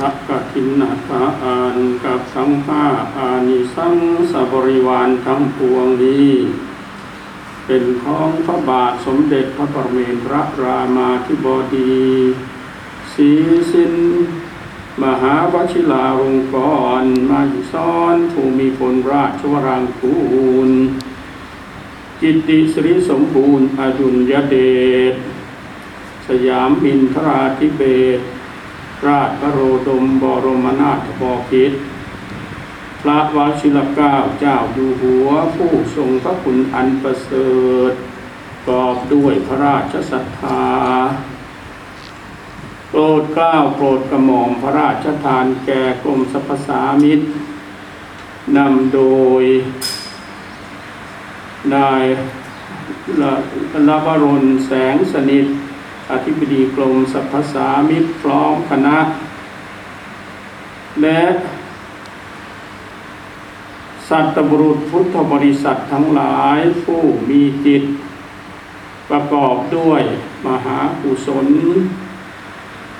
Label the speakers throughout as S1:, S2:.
S1: ทักกทินนาคาอานกับสังฆาอานิสังสบริวารทั้งปวงนี้ เป็นของพระบาทสมเด็จพระปรเมนทรรามาธิบดีศรีสินมหาวชิราลงกรมายุซ้อนภูมิพลราชวรางคูลกิตติสริสมบูรณ์อดุลยเดชสยามมินทราธิเบศ ราชพระโรดมบรมนาถบพิตรพระวชิรเกล้าเจ้าอยู่หัวผู้ทรงพระคุณอันประเสริฐกอบด้วยพระราชศรัทธาโปรดเกล้าโปรดกระหม่อมพระราชทานแก่กรมสรรพสามิตรนำโดยนายละละวรนแสงสนิท อธิบดีกรมสรรพสามิตพร้อมคณะ และสัตบุรุษพุทธบริษัททั้งหลายผู้มีจิต ประกอบด้วยมหากุศล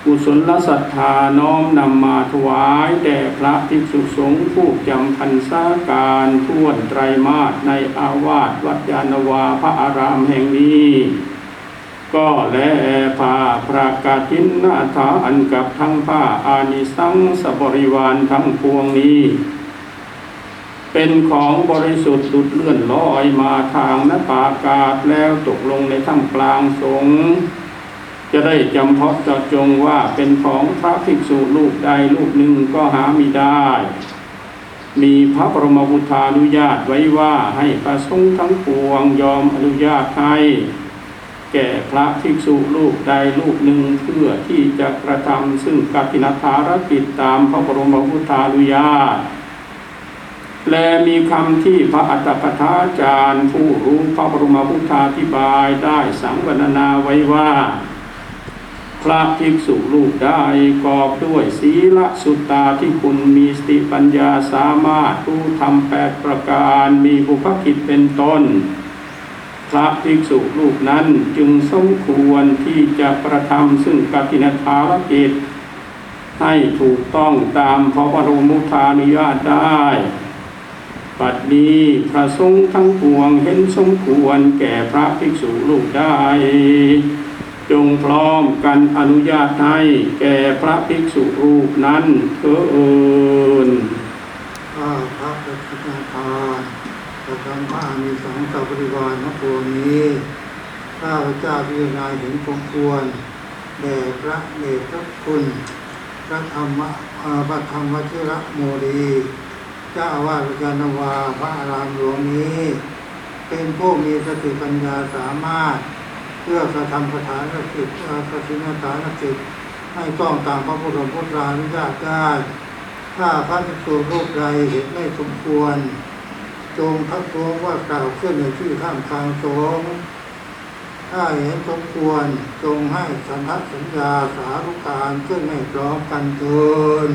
S1: กุศลศรัทธาน้อมนำมาถวายแด่พระภิกษุสงฆ์ผู้จำพรรษาการท่วนไตรมาสในอาวาสวัดยานวาพระอารามแห่งนี้ ก็แลพาพระกาศทินนาถาอันกับทั้งผ้าอานิสังสบริวารทั้งพวงนี้ เป็นของบริสุทธิ์ดุดเลื่อนลอยมาทางนภาอากาศแล้วตกลงในถ้ำกลางสงจะได้จำเพาะเจาะจงว่าเป็นของพระภิกษุรูปใดรูปหนึ่งก็หามิได้ มีพระบรมบุทานุญาตไว้ว่าให้ประสงค์ทั้งปวงยอมอนุญาตให้ แก่พระภิกษุรูปใดรูปหนึ่งเพื่อที่จะกระทำซึ่งกัตินภารกิจตามพระบรมพุทธานุญาตและมีคำที่พระอัตถกถาจารย์ผู้รู้พระบรมพุทธาธิบายได้สังวรรณาไว้ว่า พระภิกษุรูปได้กอบด้วยศีลสุตตาที่คุณมีสติปัญญาสามารถรู้ทำแปดประการมีบุพกิจเป็นต้น พระภิกษุรูปนั้นจึงสมควรที่จะประทำซึ่งกตินภารกิจให้ถูกต้องตามพระบรมมุทานุญาตได้ปัดนี้พระสงฆ์ทั้งปวงเห็นสมควรแก่พระภิกษุลูกได้ จงพร้อมกันอนุญาตให้แก่พระภิกษุรูปนั้นเถิด
S2: ข้าพระพุทธทาน ประจำพระมีสังฆบริวารทั้งปวงนี้ข้าพเจ้าพิจารณาเห็นสมควรแด่พระเดชพระคุณพระธรรมพระธรรมวชิระโมลีเจ้าอาวาสยานวาพระอารามหลวงนี้ เป็นผู้มีสติปัญญาสามารถ เพื่อกระทำประธานกิจกฐินฐานกิจให้ต้องตามพระพุทธพุทธานุญาตได้ ถ้าพระภิกษุรูปใดเห็นไม่สมควร จงทักท้วงว่ากล่าวขึ้นในที่ข้ามทางสงถ้าเห็นสมควรจงให้สันทสัญญาสารุการขึ้นให้พร้อมกันเถิน